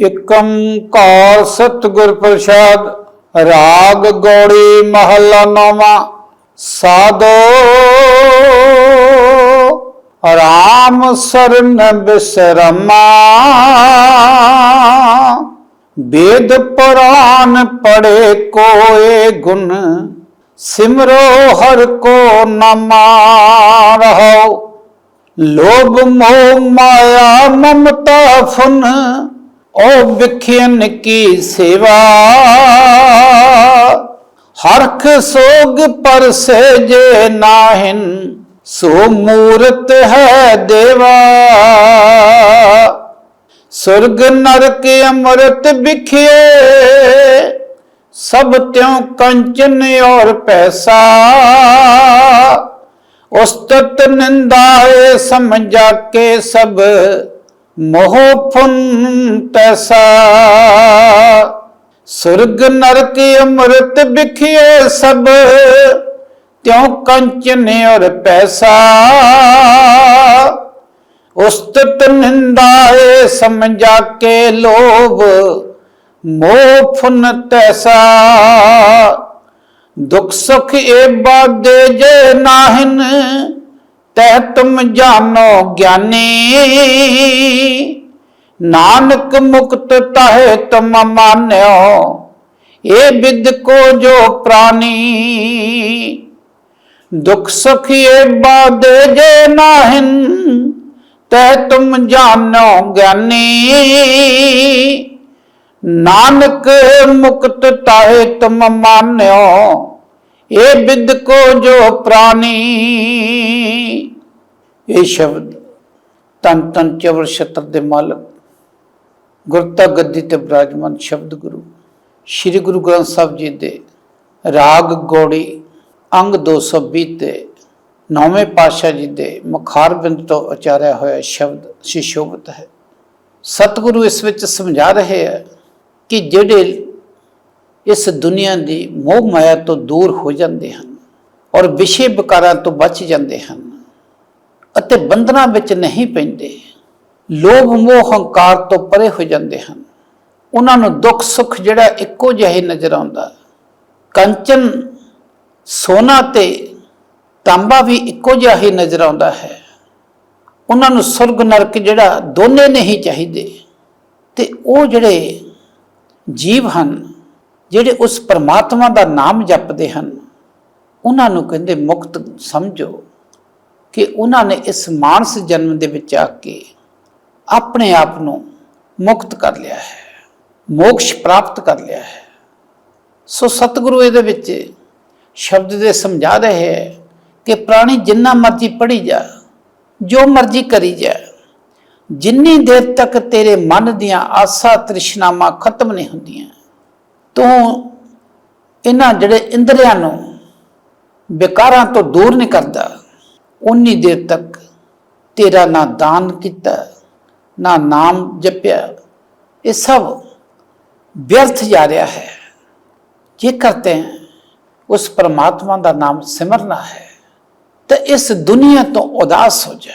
ਇਕੰ ਕਾਰ ਸਤਿਗੁਰ ਪ੍ਰਸਾਦ, ਰਾਗ ਗੋੜੀ ਮਹੱਲਾ ਨੌਵਾਂ, ਸਾਧੋ। ਰਾਮ ਸਰਨ ਬਿਸਰਮਾ। ਵੇਦ ਪੁਰਾਨ ਪੜੇ ਕੋਏ ਗੁਣ, ਸਿਮਰੋ ਹਰ ਕੋ ਨਮਾ ਰਹੋ ਲੋਭ ਮੋਹ ਮਾਇਆ ਮਮਤਾ ਫੁਨ ਓ ਵਿਖਿਆਨ ਕੀ ਸੇਵਾ? ਹਰਖ ਸੋਗ ਪਰ ਜੇ ਨਾਹਿਨ, ਸੋ ਮੂਰਤ ਹੈ ਦੇਵਾ। ਸੁਰਗ ਨਰਕ ਅਮਰਤ ਵਿਖੇ ਸਭ ਤਿਉ ਕੰਚਨ ਔਰ ਪੈਸਾ। ਉਸਤਤ ਨਿੰਦਾਏ ਸਮਝਾ ਕੇ ਸਭ ਮੋਹ ਫੁਨ ਸੁਰਗ ਨਰਕ ਅਮਰਤ ਵਿਖੇ ਸਭ, ਤਿਉ ਕੰਚਨ ਔਰ ਪੈਸਾ। ਉਸਤਤ ਨਿੰਦਾਏ ਸਮਝਾ ਕੇ ਲੋਭ ਮੋਹ ਫੁਨ ਤੈਸਾ ਦੁਖ ਸੁਖ ਏ ਬਾਦੇ ਜੇ ਨਾਹਿਨ ਤੈ ਤੁਮ ਜਾਣੋ ਗਿਆਨੀ। ਨਾਨਕ ਮੁਕਤ ਤਹਿ ਤੁਮ ਮਾਨਿਓ। ਇਹ ਬਿਦ ਕੋ ਜੋ ਪ੍ਰਾਨੀ। ਦੁਖ ਸੁਖ ਏ ਬਾਦੇ ਜੇ ਨਾਹਿਨ ਤੈ ਤੁਮ ਜਾਣੋ ਗਿਆਨੀ। ਨਾਨਕ ਮੁਕਤ ਤਾਹੇ ਤੁਮ ਮਾਨਿਓ। ਇਹ ਬਿਦ ਕੋ ਜੋ ਪ੍ਰਾਨੀ, ਇਹ ਸ਼ਬਦ ਤਨ ਤਨ ਚਵਰ ਛਤਰ ਦੇ ਮਾਲਕ ਗੁਰਤਾ ਗੱਦੀ ਤੇ ਬਰਾਜਮਾਨ ਸ਼ਬਦ ਗੁਰੂ। ਸ੍ਰੀ ਗੁਰੂ ਗ੍ਰੰਥ ਸਾਹਿਬ ਜੀ ਦੇ ਰਾਗ ਗੋੜੀ, ਅੰਗ 220 ਤੇ ਨੌਵੇਂ ਪਾਤਸ਼ਾਹ ਜੀ ਦੇ ਮੁਖਾਰ ਬਿੰਦ ਤੋਂ ਉਚਾਰਿਆ ਹੋਇਆ ਸ਼ਬਦ ਸ਼ਿਸ਼ੋਭਤ ਹੈ। ਸਤਿਗੁਰੂ ਇਸ ਵਿੱਚ ਸਮਝਾ ਰਹੇ ਹੈ ਕਿ ਜਿਹੜੇ ਇਸ ਦੁਨੀਆ ਦੀ ਮੋਹ ਮਾਇਆ ਤੋਂ ਦੂਰ ਹੋ ਜਾਂਦੇ ਹਨ ਔਰ ਵਿਸ਼ੇ ਵਿਕਾਰਾਂ ਤੋਂ ਬਚ ਜਾਂਦੇ ਹਨ ਅਤੇ ਬੰਧਨਾਂ ਵਿੱਚ ਨਹੀਂ ਪੈਂਦੇ। ਲੋਭ, ਮੋਹ, ਹੰਕਾਰ ਤੋਂ ਪਰੇ ਹੋ ਜਾਂਦੇ ਹਨ। ਉਹਨਾਂ ਨੂੰ ਦੁੱਖ, ਸੁੱਖ ਜਿਹੜਾ ਇੱਕੋ ਜਿਹਾ ਹੀ ਨਜ਼ਰ ਆਉਂਦਾ। ਕੰਚਨ, ਸੋਨਾ ਤੇ ਤਾਂਬਾ ਵੀ ਇੱਕੋ ਜਿਹਾ ਹੀ ਨਜ਼ਰ ਆਉਂਦਾ ਹੈ। ਉਹਨਾਂ ਨੂੰ ਸੁਰਗ, ਨਰਕ ਜਿਹੜਾ ਦੋਨੇ ਨਹੀਂ ਚਾਹੀਦੇ। ਤੇ ਉਹ ਜਿਹੜੇ ਜੀਵ ਹਨ ਜਿਹੜੇ ਉਸ ਪਰਮਾਤਮਾ ਦਾ ਨਾਮ ਜਪਦੇ ਹਨ, ਉਹਨਾਂ ਨੂੰ ਕਹਿੰਦੇ ਮੁਕਤ ਸਮਝੋ ਕਿ ਉਹਨਾਂ ਨੇ ਇਸ ਮਾਨਸ ਜਨਮ ਦੇ ਵਿੱਚ ਆ ਕੇ ਆਪਣੇ ਆਪ ਨੂੰ ਮੁਕਤ ਕਰ ਲਿਆ ਹੈ, ਮੋਕਸ਼ ਪ੍ਰਾਪਤ ਕਰ ਲਿਆ ਹੈ। ਸੋ ਸਤਿਗੁਰੂ ਇਹਦੇ ਵਿੱਚ ਸ਼ਬਦ ਦੇ ਸਮਝਾ ਰਹੇ ਹੈ ਕਿ ਪ੍ਰਾਣੀ ਜਿੰਨਾ ਮਰਜ਼ੀ ਪੜੀ ਜਾ, ਜੋ ਮਰਜ਼ੀ ਕਰੀ ਜਾ, ਜਿੰਨੀ ਦੇਰ ਤੱਕ ਤੇਰੇ ਮਨ ਦੀਆਂ ਆਸਾ ਤ੍ਰਿਸ਼ਨਾਵਾਂ ਖਤਮ ਨਹੀਂ ਹੁੰਦੀਆਂ ਤੂੰ ਇਹਨਾਂ ਜਿਹੜੇ ਇੰਦਰੀਆਂ ਨੂੰ ਵਿਕਾਰਾਂ ਤੋਂ ਦੂਰ ਨਹੀਂ ਕਰਦਾ ਉਨੀ ਦੇਰ ਤੱਕ ਤੇਰਾ ਨਾ ਦਾਨ ਕੀਤਾ ਨਾ ਨਾਮ ਜਪਿਆ ਇਹ ਸਭ व्यर्थ जा रहा है ये करते हैं उस परमात्मा का नाम सिमरना है तो इस दुनिया तो उदास हो जा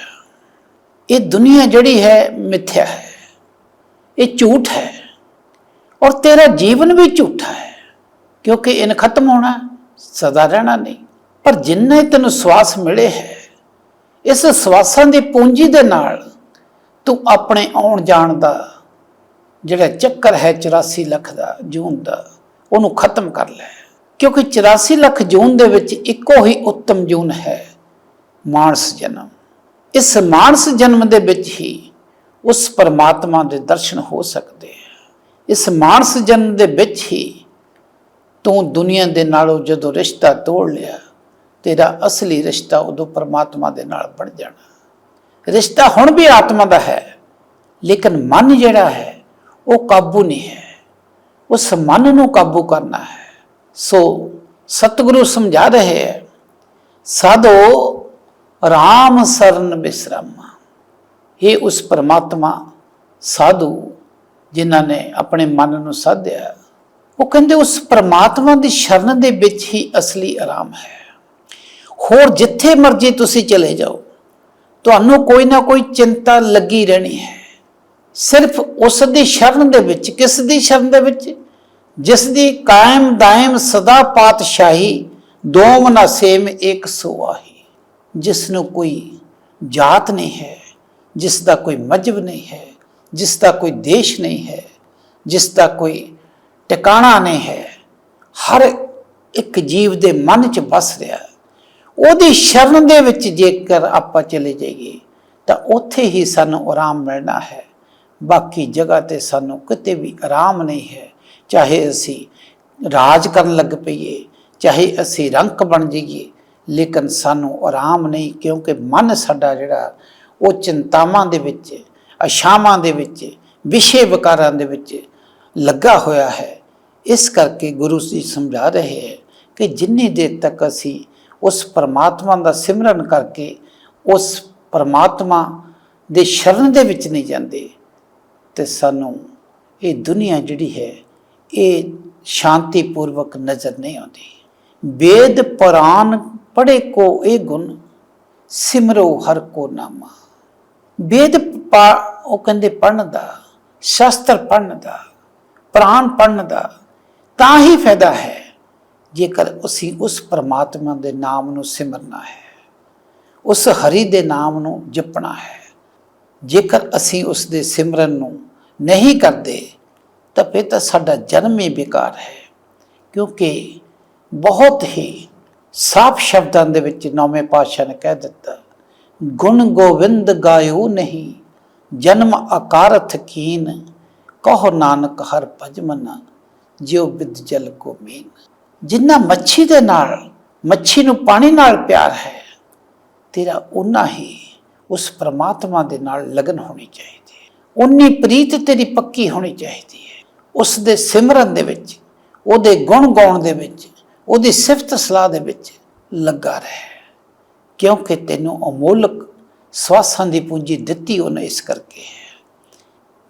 ये दुनिया जड़ी है मिथ्या है ये झूठ है और तेरा जीवन भी झूठा है क्योंकि इन खत्म होना सदा रहना नहीं पर जिन्ने तेन ਸਵਾਸ ਮਿਲੇ ਹੈ ਇਸ ਸਵਾਸਾਂ ਦੀ ਪੂੰਜੀ ਦੇ ਨਾਲ ਤੂੰ ਆਪਣੇ ਆਉਣ ਜਾਣ ਦਾ ਜਿਹੜਾ ਚੱਕਰ ਹੈ 84 ਲੱਖ ਦਾ ਜੂਨ ਦਾ ਉਹਨੂੰ ਖਤਮ ਕਰ ਲੈ ਕਿਉਂਕਿ 84 ਲੱਖ ਜੂਨ ਦੇ ਵਿੱਚ ਇੱਕੋ ਹੀ ਉੱਤਮ ਜੂਨ ਹੈ ਮਾਨਸ ਜਨਮ ਇਸ ਮਾਨਸ ਜਨਮ ਦੇ ਵਿੱਚ ਹੀ ਉਸ ਪਰਮਾਤਮਾ ਦੇ ਦਰਸ਼ਨ ਹੋ ਸਕਦੇ ਆ ਇਸ ਮਾਨਸ ਜਨਮ ਦੇ ਵਿੱਚ ਹੀ ਤੂੰ ਦੁਨੀਆ ਦੇ ਨਾਲੋਂ ਜਦੋਂ ਰਿਸ਼ਤਾ ਤੋੜ ਲਿਆ, ਤੇਰਾ ਅਸਲੀ ਰਿਸ਼ਤਾ ਉਦੋਂ ਪਰਮਾਤਮਾ ਦੇ ਨਾਲ ਬਣ ਜਾਣਾ। ਰਿਸ਼ਤਾ ਹੁਣ ਵੀ ਆਤਮਾ ਦਾ ਹੈ, ਲੇਕਿਨ ਮਨ ਜਿਹੜਾ ਹੈ, ਉਹ ਕਾਬੂ ਨਹੀਂ ਹੈ। ਉਸ ਮਨ ਨੂੰ ਕਾਬੂ ਕਰਨਾ ਹੈ। ਸੋ ਸਤਿਗੁਰੂ ਸਮਝਾ ਰਹੇ ਹੈ, ਸਾਧੋ ਰਾਮ ਸਰਨ ਬਿਸਰਮ। ਇਹ ਉਸ ਪਰਮਾਤਮਾ, ਸਾਧੂ ਜਿਨ੍ਹਾਂ ਨੇ ਆਪਣੇ ਮਨ ਨੂੰ ਸਾਧਿਆ, ਉਹ ਕਹਿੰਦੇ ਉਸ ਪਰਮਾਤਮਾ ਦੀ ਸ਼ਰਨ ਦੇ ਵਿੱਚ ਹੀ ਅਸਲੀ ਆਰਾਮ ਹੈ। ਹੋਰ ਜਿੱਥੇ ਮਰਜ਼ੀ ਤੁਸੀਂ ਚਲੇ ਜਾਓ, ਤੁਹਾਨੂੰ ਕੋਈ ਨਾ ਕੋਈ ਚਿੰਤਾ ਲੱਗੀ ਰਹਿਣੀ ਹੈ। ਸਿਰਫ ਉਸ ਦੀ ਸ਼ਰਨ ਦੇ ਵਿੱਚ, ਕਿਸ ਦੀ ਸ਼ਰਨ ਦੇ ਵਿੱਚ? ਜਿਸ ਦੀ ਕਾਇਮ ਦਾਇਮ ਸਦਾ ਪਾਤਸ਼ਾਹੀ ਦੋਮ ਨਾ ਸੇਮ ਇੱਕ ਸੁਆਹੀ, ਜਿਸ ਨੂੰ ਕੋਈ ਜਾਤ ਨਹੀਂ ਹੈ, ਜਿਸ ਦਾ ਕੋਈ ਮਜਬ ਨਹੀਂ ਹੈ। ਜਿਸ ਦਾ ਕੋਈ ਦੇਸ਼ ਨਹੀਂ ਹੈ ਜਿਸ ਦਾ ਕੋਈ ਟਿਕਾਣਾ ਨਹੀਂ ਹੈ ਹਰ ਇੱਕ ਜੀਵ ਦੇ ਮਨ 'ਚ ਵਸ ਰਿਹਾ ਉਹਦੀ ਸ਼ਰਨ ਦੇ ਵਿੱਚ ਜੇਕਰ ਆਪਾਂ ਚਲੇ ਜਾਈਏ ਤਾਂ ਉੱਥੇ ਹੀ ਸਾਨੂੰ ਆਰਾਮ ਮਿਲਣਾ ਹੈ ਬਾਕੀ ਜਗ੍ਹਾ ਤੇ ਸਾਨੂੰ ਕਿਤੇ ਵੀ ਆਰਾਮ ਨਹੀਂ ਹੈ ਚਾਹੇ ਅਸੀਂ ਰਾਜ ਕਰਨ ਲੱਗ ਪਈਏ ਚਾਹੇ ਅਸੀਂ ਰੰਕ ਬਣ ਜਾਈਏ ਲੇਕਿਨ ਸਾਨੂੰ ਆਰਾਮ ਨਹੀਂ ਕਿਉਂਕਿ ਮਨ ਸਾਡਾ ਜਿਹੜਾ ਉਹ ਚਿੰਤਾਵਾਂ ਦੇ ਵਿੱਚ ਅਸ਼ਾਵਾਂ ਦੇ ਵਿੱਚ, ਵਿਸ਼ੇ ਵਿਕਾਰਾਂ ਦੇ ਵਿੱਚ ਲੱਗਾ ਹੋਇਆ ਹੈ। ਇਸ ਕਰਕੇ ਗੁਰੂ ਜੀ ਸਮਝਾ ਰਹੇ ਹੈ ਕਿ ਜਿੰਨੀ ਦੇਰ ਤੱਕ ਅਸੀਂ ਉਸ ਪਰਮਾਤਮਾ ਦਾ ਸਿਮਰਨ ਕਰਕੇ ਉਸ ਪਰਮਾਤਮਾ ਦੇ ਸ਼ਰਨ ਦੇ ਵਿੱਚ ਨਹੀਂ ਜਾਂਦੇ, ਤੇ ਸਾਨੂੰ ਇਹ ਦੁਨੀਆ ਜਿਹੜੀ ਹੈ, ਇਹ ਸ਼ਾਂਤੀ ਪੂਰਵਕ ਨਜ਼ਰ ਨਹੀਂ ਆਉਂਦੀ। ਵੇਦ ਪੁਰਾਨ ਪੜ੍ਹੇ ਕੋ ਇਹ ਗੁਣ, ਸਿਮਰੋ ਹਰ ਕੋ ਨਾਮਾ। ਵੇਦ ਪਾ- ਉਹ ਕਹਿੰਦੇ ਪੜਨ ਦਾ ਸ਼ਸਤਰ ਪੜਨ ਦਾ ਪ੍ਰਾਨ ਪੜਨ ਦਾ ਤਾਂ ਹੀ ਫਾਇਦਾ ਹੈ ਜੇਕਰ ਅਸੀਂ ਉਸ ਪਰਮਾਤਮਾ ਦੇ ਨਾਮ ਨੂੰ ਸਿਮਰਨਾ ਹੈ, ਉਸ ਹਰੀ ਦੇ ਨਾਮ ਨੂੰ ਜਪਣਾ ਹੈ। ਜੇਕਰ ਅਸੀਂ ਉਸ ਦੇ ਸਿਮਰਨ ਨੂੰ ਨਹੀਂ ਕਰਦੇ, ਤਾਂ ਫਿਰ ਤਾਂ ਸਾਡਾ ਜਨਮ ਹੀ ਬੇਕਾਰ ਹੈ, ਕਿਉਂਕਿ ਬਹੁਤ ਹੀ ਸਾਫ਼ ਸ਼ਬਦਾਂ ਦੇ ਵਿੱਚ ਨੌਵੇਂ ਪਾਤਸ਼ਾਹ ਨੇ ਕਹਿ ਦਿੱਤਾ ਗੁਣ ਗੋਵਿੰਦ ਗਾਇਓ ਨਹੀਂ, ਜਨਮ ਅਕਾਰਥ ਕੀਨ, ਕਹੋ ਨਾਨਕ ਹਰ ਭਜਮਨ ਜਿਉ ਵਿਦ ਜਲ ਕੋ ਮੀਨ। ਜਿੰਨਾ ਮੱਛੀ ਦੇ ਨਾਲ, ਮੱਛੀ ਨੂੰ ਪਾਣੀ ਨਾਲ ਪਿਆਰ ਹੈ, ਤੇਰਾ ਉਨਾ ਹੀ ਉਸ ਪ੍ਰਮਾਤਮਾ ਦੇ ਨਾਲ ਲਗਨ ਹੋਣੀ ਚਾਹੀਦੀ ਹੈ। ਉਨੀ ਪ੍ਰੀਤ ਤੇਰੀ ਪੱਕੀ ਹੋਣੀ ਚਾਹੀਦੀ ਹੈ। ਉਸ ਦੇ ਸਿਮਰਨ ਦੇ ਵਿੱਚ, ਉਹਦੇ ਗੁਣ ਗਾਉਣ ਦੇ ਵਿੱਚ, ਉਹਦੀ ਸਿਫਤ ਸਲਾਹ ਦੇ ਵਿੱਚ ਲੱਗਾ ਰਹਿ। ਕਿਉਂਕਿ ਤੈਨੂੰ ਅਮੋਲਕ ਸਵਾਸਾਂ ਦੀ ਪੂੰਜੀ ਦਿੱਤੀ ਉਹਨੇ ਇਸ ਕਰਕੇ। ਹੈ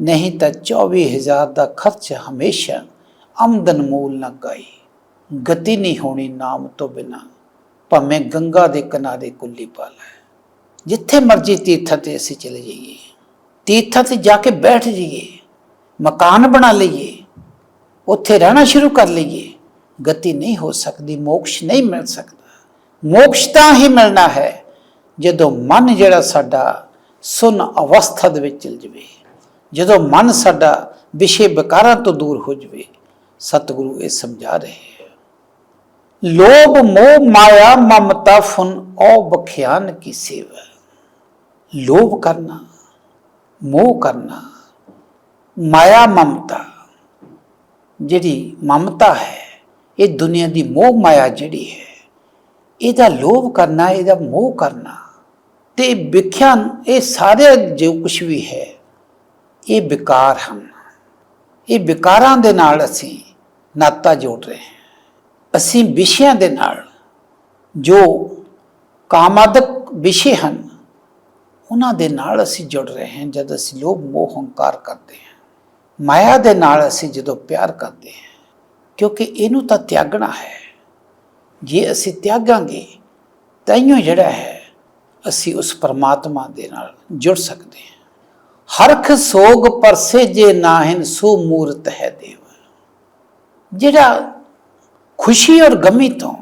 ਨਹੀਂ ਤਾਂ 24000 ਦਾ ਖਰਚ ਹਮੇਸ਼ਾ ਆਮਦਨ ਮੂਲ ਨਾ ਗਈ। ਗਤੀ ਨਹੀਂ ਹੋਣੀ ਨਾਮ ਤੋਂ ਬਿਨਾ। ਭਾਵੇਂ ਗੰਗਾ ਦੇ ਕਿਨਾਰੇ ਕੁੱਲੀ ਪਾ ਲੈ। ਜਿੱਥੇ ਮਰਜ਼ੀ ਤੀਰਥਾਂ ਤੇ ਅਸੀਂ ਚਲੇ ਜਾਈਏ। ਤੀਰਥਾਂ ਤੇ ਜਾ ਕੇ ਬੈਠ ਜਾਈਏ। ਮਕਾਨ ਬਣਾ ਲਈਏ। ਉੱਥੇ ਰਹਿਣਾ ਸ਼ੁਰੂ ਕਰ ਲਈਏ। ਗਤੀ ਨਹੀਂ ਹੋ ਸਕਦੀ, ਮੋਕਸ਼ ਨਹੀਂ ਮਿਲ ਸਕਦਾ। ਮੋਕਸ਼ ਤਾਂ ਹੀ ਮਿਲਣਾ ਹੈ ਜਦੋਂ ਮਨ ਜਿਹੜਾ ਸਾਡਾ ਸੁਨ ਅਵਸਥਾ ਦੇ ਵਿੱਚ ਚਲ ਜਵੇ। ਜਦੋਂ ਮਨ ਸਾਡਾ ਵਿਸ਼ੇ ਵਿਕਾਰਾਂ ਤੋਂ ਦੂਰ ਹੋ ਜਵੇ, ਸਤਿਗੁਰੂ ਇਹ ਸਮਝਾ ਰਹੇ ਹੈ। ਲੋਭ, ਮੋਹ, ਮਾਇਆ, ਮਮਤਾ, ਫੁਨ, ਔ ਬਖਿਆਨ ਕੀ ਸੇਵਾ। ਲੋਭ ਕਰਨਾ, ਮੋਹ ਕਰਨਾ, ਮਾਇਆ, ਮਮਤਾ, ਜਿਹੜੀ ਮਮਤਾ ਹੈ, ਇਹ ਦੁਨੀਆ ਦੀ ਮੋਹ ਮਾਇਆ ਜਿਹੜੀ ਹੈ ਇਹਦਾ ਲੋਭ ਕਰਨਾ, ਇਹਦਾ ਮੋਹ ਕਰਨਾ। ਤੇ ਵਿਖਿਆਨ ਇਹ ਸਾਰੇ ਜੋ ਕੁਝ ਵੀ ਹੈ, ਇਹ ਵਿਕਾਰ ਹਨ। ਇਹ ਵਿਕਾਰਾਂ ਦੇ ਨਾਲ ਅਸੀਂ ਨਾਤਾ ਜੋੜ ਰਹੇ ਹਾਂ। ਅਸੀਂ ਵਿਸ਼ਿਆਂ ਦੇ ਨਾਲ ਜੋ ਕਾਮਾਦਕ ਵਿਸ਼ੇ ਹਨ, ਉਹਨਾਂ ਦੇ ਨਾਲ ਅਸੀਂ ਜੁੜ ਰਹੇ ਹਾਂ, ਜਦ ਅਸੀਂ ਲੋਭ, ਮੋਹ, ਹੰਕਾਰ ਕਰਦੇ ਹਾਂ। ਮਾਇਆ ਦੇ ਨਾਲ ਅਸੀਂ ਜਦੋਂ ਪਿਆਰ ਕਰਦੇ ਹਾਂ, ਕਿਉਂਕਿ ਇਹਨੂੰ ਤਾਂ ਤਿਆਗਣਾ ਹੈ। ਜੇ ਅਸੀਂ ਤਿਆਗਾਂਗੇ ਤਾਈਓ ਜਿਹੜਾ ਹੈ, ਅਸੀਂ ਉਸ ਪਰਮਾਤਮਾ ਦੇ ਨਾਲ ਜੁੜ ਸਕਦੇ ਹਾਂ। ਹਰਖ ਸੋਗ ਪਰਸੇ ਜੇ ਨਾਹਿਨ, ਸੋ ਮੂਰਤ ਹੈ ਦੇਵ। ਜਿਹੜਾ ਖੁਸ਼ੀ ਔਰ ਗਮੀ ਤੋਂ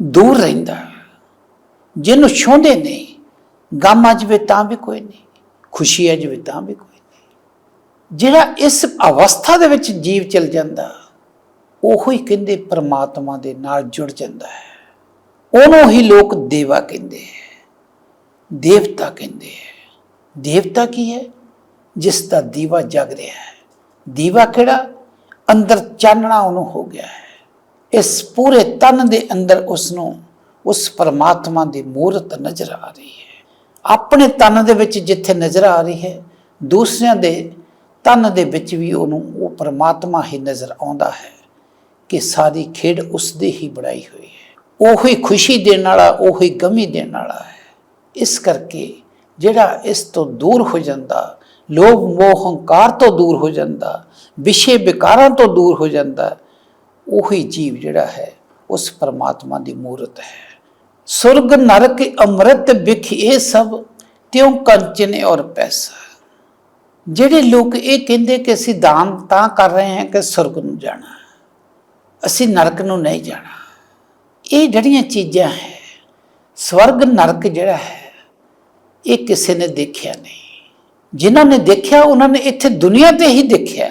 ਦੂਰ ਰਹਿੰਦਾ, ਜਿਹਨੂੰ ਛੋਂਦੇ ਨਹੀਂ, ਗਮ ਅਜ ਵੀ ਤਾਂ ਵੀ ਕੋਈ ਨਹੀਂ, ਖੁਸ਼ੀ ਅਜ ਵੀ ਤਾਂ ਵੀ ਕੋਈ ਨਹੀਂ। ਜਿਹੜਾ ਇਸ ਅਵਸਥਾ ਦੇ ਵਿੱਚ ਜੀਵ ਚਲ ਜਾਂਦਾ ਉਹੋ ਹੀ ਕਹਿੰਦੇ ਪਰਮਾਤਮਾ ਦੇ ਨਾਲ ਜੁੜ ਜਾਂਦਾ ਹੈ। ਉਹਨੂੰ ਹੀ ਲੋਕ ਦੇਵਾ ਕਹਿੰਦੇ ਹੈ। ਦੇਵਤਾ ਕਹਿੰਦੇ ਹੈ। ਦੇਵਤਾ ਕੀ ਹੈ? ਜਿਸ ਦਾ ਦੀਵਾ ਜਗ ਰਿਹਾ ਹੈ। ਦੀਵਾ ਕਿਹੜਾ? ਅੰਦਰ ਚਾਨਣਾ ਉਹਨੂੰ ਹੋ ਗਿਆ ਹੈ। ਇਸ ਪੂਰੇ ਤਨ ਦੇ ਅੰਦਰ ਉਸ ਨੂੰ ਉਸ ਪਰਮਾਤਮਾ ਦੀ ਮੂਰਤ ਨਜ਼ਰ ਆ ਰਹੀ ਹੈ। ਆਪਣੇ ਤਨ ਦੇ ਵਿੱਚ ਜਿੱਥੇ ਨਜ਼ਰ ਆ ਰਹੀ ਹੈ, ਦੂਸਰਿਆਂ ਦੇ ਤਨ ਦੇ ਵਿੱਚ ਵੀ ਉਹਨੂੰ, ਉਹ ਪਰਮਾਤਮਾ ਹੀ ਨਜ਼ਰ ਆਉਂਦਾ ਹੈ। ਕਿ ਸਾਰੀ ਖੇਡ ਉਸ ਦੀ ਹੀ ਬਣਾਈ ਹੋਈ ਹੈ। ਉਹੀ ਖੁਸ਼ੀ ਦੇਣ ਵਾਲਾ, ਉਹੀ ਗਮੀ ਦੇਣ ਵਾਲਾ ਹੈ। ਇਸ ਕਰਕੇ ਜਿਹੜਾ ਇਸ ਤੋਂ ਦੂਰ ਹੋ ਜਾਂਦਾ, ਲੋਭ, ਮੋਹ, ਹੰਕਾਰ ਤੋਂ ਦੂਰ ਹੋ ਜਾਂਦਾ, ਵਿਸ਼ੇ ਵਿਕਾਰਾਂ ਤੋਂ ਦੂਰ ਹੋ ਜਾਂਦਾ, ਉਹੀ ਜੀਵ ਜਿਹੜਾ ਹੈ, ਉਸ ਪਰਮਾਤਮਾ ਦੀ ਮੂਰਤ ਹੈ। ਸੁਰਗ, ਨਰਕ, ਅੰਮ੍ਰਿਤ ਵਿਖ ਇਹ ਸਭ ਤਿਉ ਕੰਚਨ ਔਰ ਪੈਸਾ। ਜਿਹੜੇ ਲੋਕ ਇਹ ਕਹਿੰਦੇ ਕਿ ਅਸੀਂ ਦਾਨ ਤਾਂ ਕਰ ਰਹੇ ਹਾਂ ਕਿ ਸੁਰਗ ਨੂੰ ਜਾਣਾ ਅਸੀਂ ਨਰਕ ਨੂੰ ਨਹੀਂ ਜਾਣਾ। ਇਹ ਜਿਹੜੀਆਂ ਚੀਜ਼ਾਂ ਹੈ, ਸਵਰਗ ਨਰਕ ਜਿਹੜਾ ਹੈ, ਇਹ ਕਿਸੇ ਨੇ ਦੇਖਿਆ ਨਹੀਂ। ਜਿਨ੍ਹਾਂ ਨੇ ਦੇਖਿਆ, ਉਹਨਾਂ ਨੇ ਇੱਥੇ ਦੁਨੀਆ ਤੇ ਹੀ ਦੇਖਿਆ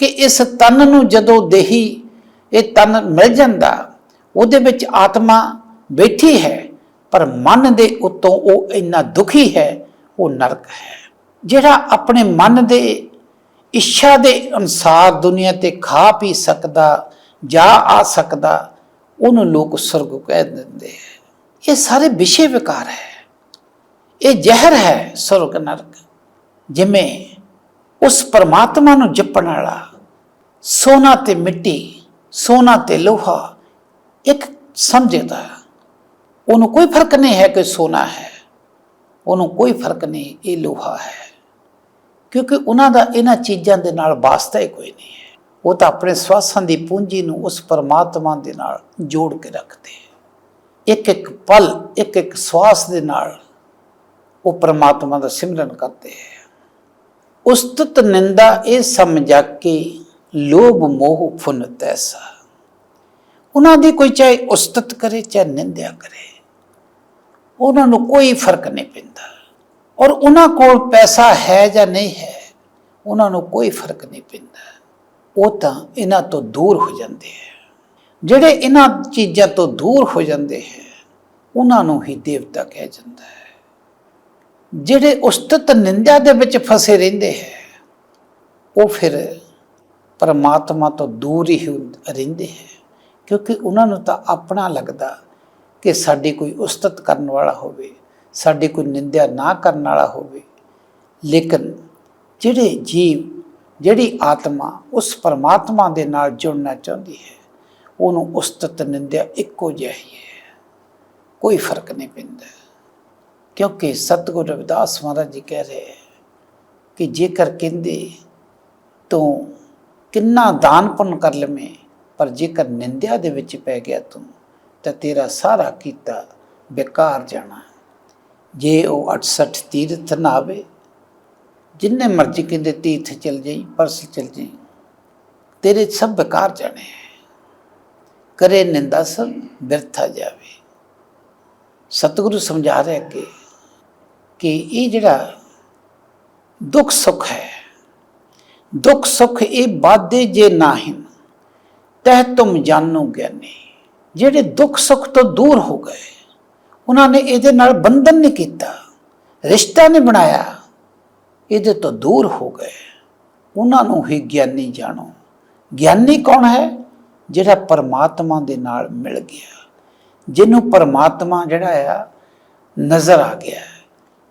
ਕਿ ਇਸ ਤਨ ਨੂੰ ਜਦੋਂ ਦੇਹੀ, ਇਹ ਤਨ ਮਿਲ ਜਾਂਦਾ, ਉਹਦੇ ਵਿੱਚ ਆਤਮਾ ਬੈਠੀ ਹੈ, ਪਰ ਮਨ ਦੇ ਉੱਤੋਂ ਉਹ ਇੰਨਾ ਦੁਖੀ ਹੈ, ਉਹ ਨਰਕ ਹੈ। ਜਿਹੜਾ ਆਪਣੇ ਮਨ ਦੇ ਇੱਛਾ ਦੇ ਅਨਸਾਰ ਦੁਨੀਆ ਤੇ ਖਾ ਪੀ ਸਕਦਾ ਜਾ ਆ ਸਕਦਾ, ਉਹਨੂੰ ਲੋਕ ਸੁਰਗ ਕਹਿ ਦਿੰਦੇ ਹੈ। ਇਹ ਸਾਰੇ ਵਿਸ਼ੇ ਵਿਕਾਰ ਹੈ। ਇਹ ਜ਼ਹਿਰ ਹੈ ਸੁਰਗ ਨਰਕ। ਜਿਵੇਂ ਉਸ ਪਰਮਾਤਮਾ ਨੂੰ ਜਪਣ ਵਾਲਾ ਸੋਨਾ ਤੇ ਮਿੱਟੀ, ਸੋਨਾ ਤੇ ਲੋਹਾ ਇੱਕ ਸਮਝਦਾ, ਉਹਨੂੰ ਕੋਈ ਫ਼ਰਕ ਨਹੀਂ ਹੈ ਕਿ ਸੋਨਾ ਹੈ। ਉਹਨੂੰ ਕੋਈ ਫ਼ਰਕ ਨਹੀਂ, ਇਹ ਲੋਹਾ ਹੈ। ਕਿਉਂਕਿ ਉਹਨਾਂ ਦਾ ਇਹਨਾਂ ਚੀਜ਼ਾਂ ਦੇ ਨਾਲ ਵਾਸਤਾ ਹੀ ਕੋਈ ਨਹੀਂ ਹੈ। ਉਹ ਤਾਂ ਆਪਣੇ ਸਵਾਸਾਂ ਦੀ ਪੂੰਜੀ ਨੂੰ ਉਸ ਪਰਮਾਤਮਾ ਦੇ ਨਾਲ ਜੋੜ ਕੇ ਰੱਖਦੇ ਇੱਕ ਇੱਕ ਪਲ ਇੱਕ ਇੱਕ ਸਵਾਸ ਦੇ ਨਾਲ ਉਹ ਪਰਮਾਤਮਾ ਦਾ ਸਿਮਰਨ ਕਰਦੇ ਹੈ। ਉਸਤਤ ਨਿੰਦਾ ਇਹ ਸਮਝਾ ਕੇ ਲੋਭ ਮੋਹ ਫੁਨ ਤੈਸਾ। ਉਹਨਾਂ ਦੀ ਕੋਈ ਚਾਹੇ ਉਸਤਤ ਕਰੇ, ਚਾਹੇ ਨਿੰਦਿਆ ਕਰੇ। ਉਹਨਾਂ ਨੂੰ ਕੋਈ ਫ਼ਰਕ ਨਹੀਂ ਪੈਂਦਾ। ਔਰ ਉਹਨਾਂ ਕੋਲ ਪੈਸਾ ਹੈ ਜਾਂ ਨਹੀਂ ਹੈ, ਉਹਨਾਂ ਨੂੰ ਕੋਈ ਫ਼ਰਕ ਨਹੀਂ ਪੈਂਦਾ। ਉਹ ਤਾਂ ਇਹਨਾਂ ਤੋਂ ਦੂਰ ਹੋ ਜਾਂਦੇ ਹੈ। ਜਿਹੜੇ ਇਹਨਾਂ ਚੀਜ਼ਾਂ ਤੋਂ ਦੂਰ ਹੋ ਜਾਂਦੇ ਹੈ, ਉਹਨਾਂ ਨੂੰ ਹੀ ਦੇਵਤਾ ਕਿਹਾ ਜਾਂਦਾ ਹੈ। ਜਿਹੜੇ ਉਸਤਤ ਨਿੰਦਿਆ ਦੇ ਵਿੱਚ ਫਸੇ ਰਹਿੰਦੇ ਹੈ, ਉਹ ਫਿਰ ਪਰਮਾਤਮਾ ਤੋਂ ਦੂਰ ਹੀ, ਰਹਿੰਦੇ ਹੈ। ਕਿਉਂਕਿ ਉਹਨਾਂ ਨੂੰ ਤਾਂ ਆਪਣਾ ਲੱਗਦਾ ਕਿ ਸਾਡੀ ਕੋਈ ਉਸਤਤ ਕਰਨ ਵਾਲਾ ਹੋਵੇ, ਸਾਡੀ ਕੋਈ ਨਿੰਦਿਆ ਨਾ ਕਰਨ ਵਾਲਾ ਹੋਵੇ। ਲੇਕਿਨ ਜਿਹੜੇ ਜੀਵ ਜਿਹੜੀ ਆਤਮਾ ਉਸ ਪਰਮਾਤਮਾ ਦੇ ਨਾਲ ਜੁੜਨਾ ਚਾਹੁੰਦੀ ਹੈ, ਉਹਨੂੰ ਉਸਤਤ ਨਿੰਦਿਆ ਇੱਕੋ ਜਿਹੀ ਹੈ ਕੋਈ ਫ਼ਰਕ ਨਹੀਂ ਪੈਂਦਾ। ਕਿਉਂਕਿ ਸਤਿਗੁਰੂ ਰਵਿਦਾਸ ਮਹਾਰਾਜ ਜੀ ਕਹਿ ਰਹੇ ਕਿ ਜੇਕਰ ਕਹਿੰਦੇ ਤੂੰ ਕਿੰਨਾ ਦਾਨ ਪੁੰਨ ਕਰ ਲਵੇਂ, ਪਰ ਜੇਕਰ ਨਿੰਦਿਆ ਦੇ ਵਿੱਚ ਪੈ ਗਿਆ ਤੂੰ, ਤਾਂ ਤੇਰਾ ਸਾਰਾ ਕੀਤਾ ਬੇਕਾਰ ਜਾਣਾ। ਜੇ ਉਹ 68 ਤੀਰਥ ਨਾਵੇ ਆਵੇ ਜਿੰਨੇ ਮਰਜ਼ੀ ਕਹਿੰਦੇ ਤੀਰਥ ਚਲ ਜਾਈ, ਪਰਸ ਚਲ ਜਾਈ। ਤੇਰੇ ਸਭ ਬੇਕਾਰ ਜਾਣੇ ਹੈ। ਕਰੇ ਨਿੰਦਾ ਸਭ, ਬਿਰਥਾ ਜਾਵੇ। ਸਤਿਗੁਰੂ ਸਮਝਾ ਰਿਹਾ ਕਿ ਕਿ ਇਹ ਜਿਹੜਾ ਦੁੱਖ ਸੁੱਖ ਹੈ, ਦੁੱਖ ਸੁੱਖ ਇਹ ਬਾਦੇ ਜੇ ਨਾਹਿਨ ਤਹ ਤੁਮ ਜਾਣੋ ਗਿਆਨੀ। ਜਿਹੜੇ ਦੁੱਖ ਸੁੱਖ ਤੋਂ ਦੂਰ ਹੋ ਗਏ, ਉਹਨਾਂ ਨੇ ਇਹਦੇ ਨਾਲ ਬੰਧਨ ਨਹੀਂ ਕੀਤਾ, ਰਿਸ਼ਤਾ ਨਹੀਂ ਬਣਾਇਆ। ਇਹਦੇ ਤੋਂ ਦੂਰ ਹੋ ਗਏ। ਉਹਨਾਂ ਨੂੰ ਹੀ ਗਿਆਨੀ ਜਾਣੋ। ਗਿਆਨੀ ਕੌਣ ਹੈ? ਜਿਹੜਾ ਪਰਮਾਤਮਾ ਦੇ ਨਾਲ ਮਿਲ ਗਿਆ। ਜਿਹਨੂੰ ਪਰਮਾਤਮਾ ਜਿਹੜਾ ਆ, ਨਜ਼ਰ ਆ ਗਿਆ।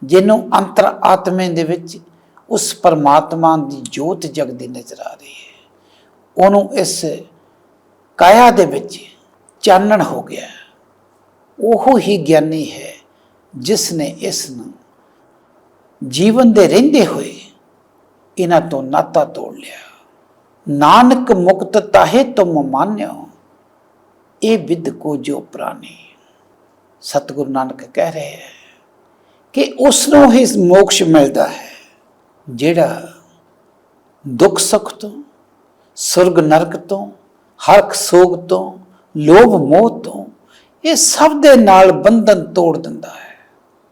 ਜਿਹਨੂੰ ਅੰਤਰ ਆਤਮੇ ਦੇ ਵਿੱਚ ਉਸ ਪਰਮਾਤਮਾ ਦੀ ਜੋਤ ਜਗਦੀ ਨਜ਼ਰ ਆ ਰਹੀ ਹੈ। ਉਹਨੂੰ ਇਸ ਕਾਇਆ ਦੇ ਵਿੱਚ ਚਾਨਣ ਹੋ ਗਿਆ। ਉਹ ਹੀ ਗਿਆਨੀ ਹੈ ਜਿਸ ਨੇ ਇਸ ਨੂੰ ਜੀਵਨ ਦੇ ਰਹਿੰਦੇ ਹੋਏ ਇਹਨਾਂ ਤੋਂ ਨਾਤਾ ਤੋੜ ਲਿਆ। ਨਾਨਕ ਮੁਕਤ ਤਾਹੇ ਤੁਮ ਮਾਨਿਓ, ਇਹ ਵਿਦ ਕੋ ਜੋ ਪ੍ਰਾਨੀ। ਸਤਿਗੁਰੂ ਨਾਨਕ ਕਹਿ ਰਹੇ ਹੈ ਕਿ ਉਸ ਨੂੰ ਹੀ ਮੋਕਸ਼ ਮਿਲਦਾ ਹੈ, ਜਿਹੜਾ ਦੁੱਖ ਸੁੱਖ ਤੋਂ, ਸੁਰਗ ਨਰਕ ਤੋਂ, ਹਰਖ ਸੋਗ ਤੋਂ, ਲੋਭ ਮੋਹ ਤੋਂ, ਇਹ ਸਭ ਦੇ ਨਾਲ ਬੰਧਨ ਤੋੜ ਦਿੰਦਾ ਹੈ।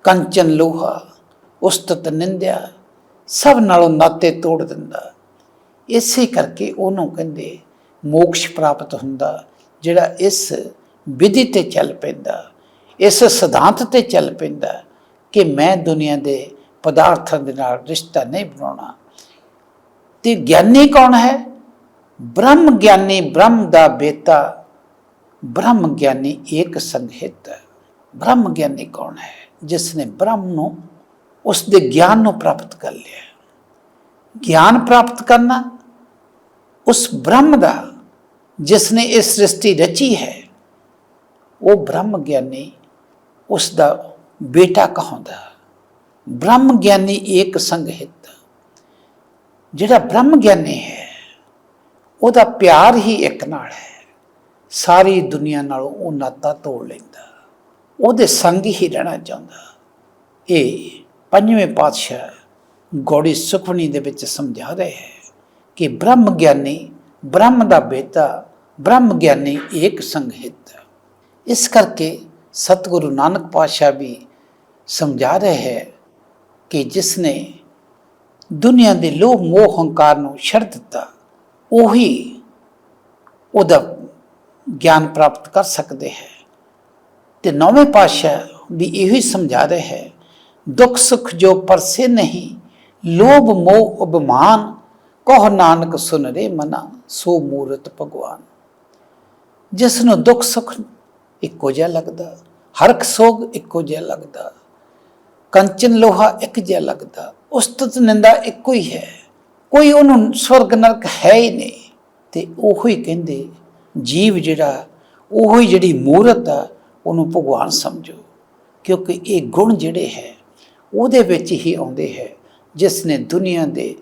ਕੰਚਨ ਲੋਹਾ ਉਸਤਤ ਨਿੰਦਿਆ, ਸਭ ਨਾਲੋਂ ਨਾਤੇ ਤੋੜ ਦਿੰਦਾ। ਇਸੇ ਕਰਕੇ ਉਹਨੂੰ ਕਹਿੰਦੇ ਮੋਕਸ਼ ਪ੍ਰਾਪਤ ਹੁੰਦਾ, ਜਿਹੜਾ ਇਸ ਵਿਧੀ ਤੇ ਚੱਲ ਪੈਂਦਾ, ਇਸ ਸਿਧਾਂਤ ਤੇ ਚੱਲ ਪੈਂਦਾ ਕਿ ਮੈਂ ਦੁਨੀਆ ਦੇ ਪਦਾਰਥਾਂ ਦੇ ਨਾਲ ਰਿਸ਼ਤਾ ਨਹੀਂ ਬਣਾਉਣਾ। ਤੇ ਗਿਆਨੀ ਕੌਣ ਹੈ? ਬ੍ਰਹਮ ਗਿਆਨੀ, ਬ੍ਰਹਮ ਦਾ ਬੇਤਾ ਬ੍ਰਹਮ ਗਿਆਨੀ ਏਕ ਸੰਹਿਤ। ਬ੍ਰਹਮ ਗਿਆਨੀ ਕੌਣ ਹੈ? ਜਿਸ ਨੇ ਬ੍ਰਹਮ ਨੂੰ ਉਸ ਦੇ ਗਿਆਨ ਨੂੰ ਪ੍ਰਾਪਤ ਕਰ ਲਿਆ। ਗਿਆਨ ਪ੍ਰਾਪਤ ਕਰਨਾ ਉਸ ਬ੍ਰਹਮ ਦਾ ਜਿਸ ਨੇ ਇਹ ਸ੍ਰਿਸ਼ਟੀ ਰਚੀ ਹੈ, ਉਹ ਬ੍ਰਹਮ ਗਿਆਨੀ ਉਸ ਦਾ ਬੇਟਾ ਕਹਾਉਂਦਾ। ਬ੍ਰਹਮ ਗਿਆਨੀ ਏਕ ਸੰਗਹਿਤ ਜਿਹੜਾ ਬ੍ਰਹਮ ਗਿਆਨੀ ਹੈ, ਉਹਦਾ ਪਿਆਰ ਹੀ ਇੱਕ ਨਾਲ ਹੈ। ਸਾਰੀ ਦੁਨੀਆ ਨਾਲੋਂ ਉਹ ਨਾਤਾ ਤੋੜ ਲੈਂਦਾ। ਉਹਦੇ ਸੰਗ ਹੀ ਰਹਿਣਾ ਚਾਹੁੰਦਾ। ਇਹ ਪੰਜਵੇਂ ਪਾਤਸ਼ਾਹ ਗੌੜੀ ਸੁਖਮਨੀ ਦੇ ਵਿੱਚ ਸਮਝਾ ਰਹੇ ਹੈ ਕਿ ਬ੍ਰਹਮ ਗਿਆਨੀ, ਬ੍ਰਹਮ ਦਾ ਬੇਟਾ, ਬ੍ਰਹਮ ਗਿਆਨੀ ਏਕ ਸੰਗਹਿਤ। ਇਸ ਕਰਕੇ ਸਤਿਗੁਰੂ ਨਾਨਕ ਪਾਤਸ਼ਾਹ ਵੀ ਸਮਝਾ ਰਹੇ ਹੈ ਕਿ ਜਿਸ ਨੇ ਦੁਨੀਆ ਦੇ ਲੋਭ, ਮੋਹ, ਹੰਕਾਰ ਨੂੰ ਛੱਡ ਦਿੱਤਾ, ਉਹੀ ਉਹਦਾ ਗਿਆਨ ਪ੍ਰਾਪਤ ਕਰ ਸਕਦੇ ਹੈ। ਤੇ ਨੌਵੇਂ ਪਾਤਸ਼ਾਹ ਵੀ ਇਹੋ ਹੀ ਸਮਝਾ ਰਹੇ ਹੈ ਦੁੱਖ ਸੁਖ ਜੋ ਪਰਸੇ ਨਹੀਂ, ਲੋਭ ਮੋਹ ਅਭਿਮਾਨ, ਕਹ ਨਾਨਕ ਸੁਨ ਰੇ ਮਨਾ, ਸੋ ਮੂਰਤ ਭਗਵਾਨ। ਜਿਸ ਨੂੰ ਦੁੱਖ ਸੁਖ ਇੱਕੋ ਜਿਹਾ ਲੱਗਦਾ ਹਰਖ ਸੋਗ ਇੱਕੋ ਜਿਹਾ ਲੱਗਦਾ, ਕੰਚਨ ਲੋਹਾ ਇੱਕ ਜਿਹਾ ਲੱਗਦਾ, ਉਸਤਤ ਨਿੰਦਾ ਇੱਕੋ ਹੀ ਹੈ, ਕੋਈ ਉਹਨੂੰ ਸਵਰਗ ਨਰਕ ਹੈ ਹੀ ਨਹੀਂ, ਤੇ ਉਹੋ ਹੀ ਕਹਿੰਦੇ, ਜੀਵ ਜਿਹੜਾ, ਉਹੋ ਹੀ ਜਿਹੜੀ ਮੂਰਤ ਆ, ਉਹਨੂੰ ਭਗਵਾਨ ਸਮਝੋ, ਕਿਉਂਕਿ ਇਹ ਗੁਣ ਜਿਹੜੇ ਹੈ ਉਹਦੇ ਵਿੱਚ ਹੀ ਆਉਂਦੇ ਹੈ, ਜਿਸ ਨੇ ਦੁਨੀਆ ਦੇ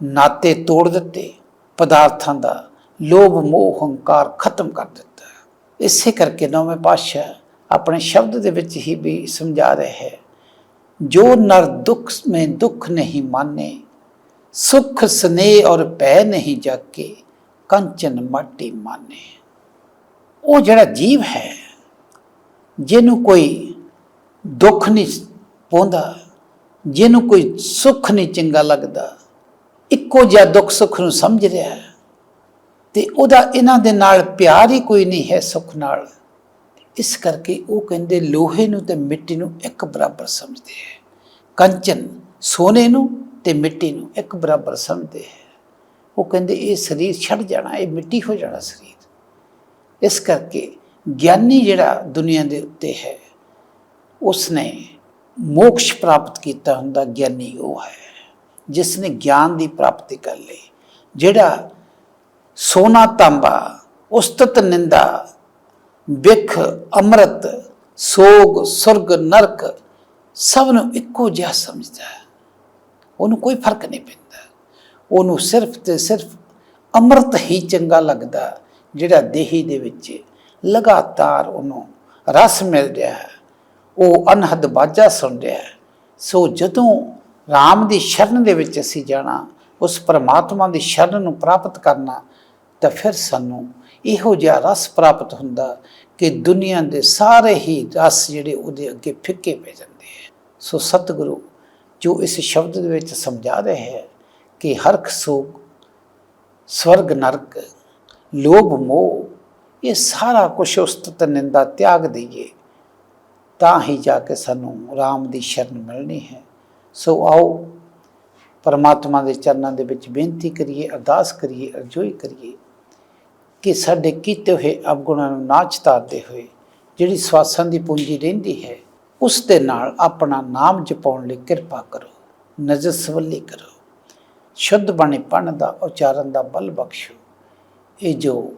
ਨਾਤੇ ਤੋੜ ਦਿੱਤੇ, ਪਦਾਰਥਾਂ ਦਾ ਲੋਭ, ਮੋਹ, ਹੰਕਾਰ ਖਤਮ ਕਰ ਦਿੱਤਾ। ਇਸੇ ਕਰਕੇ ਨੌਵੇਂ ਪਾਤਸ਼ਾਹ ਆਪਣੇ ਸ਼ਬਦ ਦੇ ਵਿੱਚ ਹੀ ਵੀ ਸਮਝਾ ਰਹੇ ਹੈ, ਜੋ ਨਰ ਦੁੱਖ ਮੈਂ ਦੁੱਖ ਨਹੀਂ ਮਾਨੇ, ਸੁਖ, ਸਨੇਹ ਔਰ ਪੈ ਨਹੀਂ ਜਾ ਕੇ ਕੰਚਨ ਮਾਟੀ ਮਾਨੇ। ਉਹ ਜਿਹੜਾ ਜੀਵ ਹੈ, ਜਿਹਨੂੰ ਕੋਈ ਦੁੱਖ ਨਹੀਂ ਪਾਉਂਦਾ, ਜਿਹਨੂੰ ਕੋਈ ਸੁੱਖ ਨਹੀਂ ਚੰਗਾ ਲੱਗਦਾ, ਇੱਕੋ ਜਿਹਾ ਦੁੱਖ ਸੁੱਖ ਨੂੰ ਸਮਝ ਰਿਹਾ ਹੈ, ਤੇ ਉਹਦਾ ਇਹਨਾਂ ਦੇ ਨਾਲ ਪਿਆਰ ਹੀ ਕੋਈ ਨਹੀਂ ਹੈ ਸੁੱਖ ਨਾਲ। ਇਸ ਕਰਕੇ ਉਹ ਕਹਿੰਦੇ, ਲੋਹੇ ਨੂੰ ਤੇ ਮਿੱਟੀ ਨੂੰ ਇੱਕ ਬਰਾਬਰ ਸਮਝਦੇ ਹੈ। ਕੰਚਨ ਸੋਨੇ ਨੂੰ ਤੇ ਮਿੱਟੀ ਨੂੰ ਇੱਕ ਬਰਾਬਰ ਸਮਝਦੇ ਹੈ। ਉਹ ਕਹਿੰਦੇ, ਇਹ ਸਰੀਰ ਛੱਡ ਜਾਣਾ, ਇਹ ਮਿੱਟੀ ਹੋ ਜਾਣਾ ਸਰੀਰ। ਇਸ ਕਰਕੇ ਗਿਆਨੀ ਜਿਹੜਾ ਦੁਨੀਆ ਦੇ ਉੱਤੇ ਹੈ, ਉਸਨੇ ਮੋਕਸ਼ ਪ੍ਰਾਪਤ ਕੀਤਾ ਹੁੰਦਾ ਗਿਆਨੀ ਉਹ ਹੈ ਜਿਸ ਨੇ ਗਿਆਨ ਦੀ ਪ੍ਰਾਪਤੀ ਕਰ ਲਈ, ਜਿਹੜਾ ਸੋਨਾ ਤਾਂਬਾ, ਉਸਤਤ ਨਿੰਦਾ, ਵਿਖ, ਅੰਮ੍ਰਿਤ, ਸੋਗ, ਸੁਰਗ, ਨਰਕ, ਸਭ ਨੂੰ ਇੱਕੋ ਜਿਹਾ ਸਮਝਦਾ ਹੈ। ਉਹਨੂੰ ਕੋਈ ਫ਼ਰਕ ਨਹੀਂ ਪੈਂਦਾ। ਉਹਨੂੰ ਸਿਰਫ ਤੇ ਸਿਰਫ ਅੰਮ੍ਰਿਤ ਹੀ ਚੰਗਾ ਲੱਗਦਾ, ਜਿਹੜਾ ਦੇਹੀ ਦੇ ਵਿੱਚ ਲਗਾਤਾਰ ਉਹਨੂੰ ਰਸ ਮਿਲ ਰਿਹਾ ਹੈ। ਉਹ ਅਨਹਦ ਬਾਜਾ ਸੁਣ ਰਿਹਾ ਹੈ। ਸੋ ਜਦੋਂ ਰਾਮ ਦੀ ਸ਼ਰਨ ਦੇ ਵਿੱਚ ਅਸੀਂ ਜਾਣਾ, ਉਸ ਪਰਮਾਤਮਾ ਦੀ ਸ਼ਰਨ ਨੂੰ ਪ੍ਰਾਪਤ ਕਰਨਾ, ਤਾਂ ਫਿਰ ਸਾਨੂੰ ਇਹੋ ਜਿਹਾ ਰਸ ਪ੍ਰਾਪਤ ਹੁੰਦਾ ਕਿ ਦੁਨੀਆ ਦੇ ਸਾਰੇ ਹੀ ਰਸ ਜਿਹੜੇ ਉਹਦੇ ਅੱਗੇ ਫਿੱਕੇ ਪੈ ਜਾਂਦੇ ਹੈ। ਸੋ ਸਤਿਗੁਰੂ, ਜੋ ਇਸ ਸ਼ਬਦ ਦੇ ਵਿੱਚ ਸਮਝਾ ਰਹੇ ਹੈ ਕਿ ਹਰਖ ਸੋਗ, ਸਵਰਗ ਨਰਕ, ਲੋਭ ਮੋਹ, ਇਹ ਸਾਰਾ ਕੁਛ ਉਸ ਤਤ ਨਿੰਦਾ ਤਿਆਗ ਦਈਏ। ਤਾਂ ਹੀ ਜਾ ਕੇ ਸਾਨੂੰ ਰਾਮ ਦੀ ਸ਼ਰਨ ਮਿਲਣੀ ਹੈ। ਸੋ ਆਓ ਪਰਮਾਤਮਾ ਦੇ ਚਰਨਾਂ ਦੇ ਵਿੱਚ ਬੇਨਤੀ ਕਰੀਏ, ਅਰਦਾਸ ਕਰੀਏ, ਅਰਜ਼ੋਈ ਕਰੀਏ ਕਿ ਸਾਡੇ ਕੀਤੇ ਹੋਏ ਅਵਗੁਣਾਂ ਨੂੰ ਨਾ ਚਤਾਰਦੇ ਹੋਏ, ਜਿਹੜੀ ਸਵਾਸਾਂ ਦੀ ਪੂੰਜੀ ਰਹਿੰਦੀ ਹੈ, ਉਸ ਦੇ ਨਾਲ ਆਪਣਾ ਨਾਮ ਜਪਾਉਣ ਲਈ ਕਿਰਪਾ ਕਰੋ, ਨਜ਼ਰ ਸਵੱਲੀ ਕਰੋ, ਸ਼ੁੱਧ ਬਾਣੀ ਪੜ੍ਹਨ ਦਾ, ਉਚਾਰਨ ਦਾ ਬਲ ਬਖਸ਼ੋ। ਇਹ ਜੋ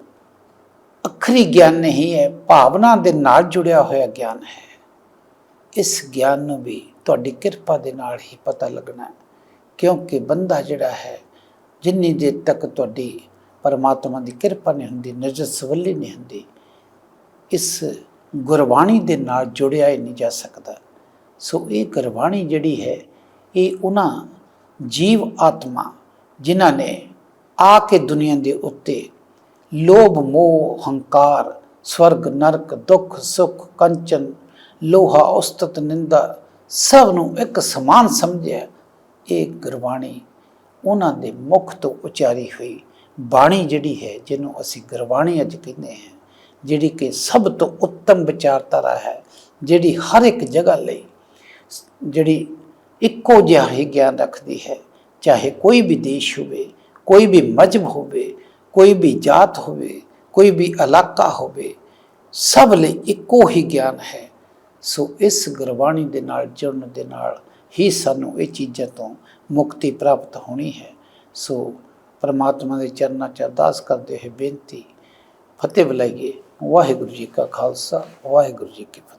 ਅਖਰੀ ਗਿਆਨ ਨਹੀਂ ਹੈ, ਭਾਵਨਾ ਦੇ ਨਾਲ ਜੁੜਿਆ ਹੋਇਆ ਗਿਆਨ ਹੈ। ਇਸ ਗਿਆਨ ਨੂੰ ਵੀ ਤੁਹਾਡੀ ਕਿਰਪਾ ਦੇ ਨਾਲ ਹੀ ਪਤਾ ਲੱਗਣਾ ਕਿਉਂਕਿ ਬੰਦਾ ਜਿਹੜਾ ਹੈ, ਜਿੰਨੀ ਦੇਰ ਤੱਕ ਤੁਹਾਡੀ ਪਰਮਾਤਮਾ ਦੀ ਕਿਰਪਾ ਨਹੀਂ ਹੁੰਦੀ ਨਜ਼ਰ ਸਵੱਲੀ ਨਹੀਂ ਹੁੰਦੀ, ਇਸ ਗੁਰਬਾਣੀ ਦੇ ਨਾਲ ਜੁੜਿਆ ਹੀ ਨਹੀਂ ਜਾ ਸਕਦਾ। ਸੋ ਇਹ ਗੁਰਬਾਣੀ ਜਿਹੜੀ ਹੈ, ਇਹ ਉਹਨਾਂ ਜੀਵ ਆਤਮਾ, ਜਿਨ੍ਹਾਂ ਨੇ ਆ ਕੇ ਦੁਨੀਆ ਦੇ ਉੱਤੇ ਲੋਭ, ਮੋਹ, ਹੰਕਾਰ, ਸਵਰਗ, ਨਰਕ, ਦੁੱਖ, ਸੁੱਖ, ਕੰਚਨ ਲੋਹਾ, ਉਸਤਤ, ਨਿੰਦਾ ਸਭ ਨੂੰ ਇੱਕ ਸਮਾਨ ਸਮਝਿਆ। ਇਹ ਗੁਰਬਾਣੀ ਉਹਨਾਂ ਦੇ ਮੁਖ ਤੋਂ ਉਚਾਰੀ ਹੋਈ ਬਾਣੀ ਜਿਹੜੀ ਹੈ, ਜਿਹਨੂੰ ਅਸੀਂ ਗੁਰਬਾਣੀ ਅੱਜ ਕਹਿੰਦੇ ਹਾਂ, ਜਿਹੜੀ ਕਿ ਸਭ ਤੋਂ ਉੱਤਮ ਵਿਚਾਰਧਾਰਾ ਹੈ, ਜਿਹੜੀ ਹਰ ਇੱਕ ਜਗ੍ਹਾ ਲਈ ਜਿਹੜੀ ਇੱਕੋ ਜਿਹਾ ਹੀ ਗਿਆਨ ਰੱਖਦੀ ਹੈ। ਚਾਹੇ ਕੋਈ ਵੀ ਦੇਸ਼ ਹੋਵੇ, ਕੋਈ ਵੀ ਮਜਬ ਹੋਵੇ, ਕੋਈ ਵੀ ਜਾਤ ਹੋਵੇ, ਕੋਈ ਵੀ ਇਲਾਕਾ ਹੋਵੇ, ਸਭ ਲਈ ਇੱਕੋ ਹੀ ਗਿਆਨ ਹੈ। ਸੋ ਇਸ ਗੁਰਬਾਣੀ ਦੇ ਨਾਲ, ਜੁੜਨ ਦੇ ਨਾਲ ਹੀ ਸਾਨੂੰ ਇਹ ਚੀਜ਼ਾਂ ਤੋਂ ਮੁਕਤੀ ਪ੍ਰਾਪਤ ਹੋਣੀ ਹੈ। ਸੋ ਪਰਮਾਤਮਾ ਦੇ ਚਰਨਾਂ 'ਚ ਅਰਦਾਸ ਕਰਦੇ ਹੋਏ ਬੇਨਤੀ, ਫਤਿਹ ਬੁਲਾਈਏ। ਵਾਹਿਗੁਰੂ ਜੀ ਕਾ ਖਾਲਸਾ, ਵਾਹਿਗੁਰੂ ਜੀ ਕੀ ਫਤਿਹ।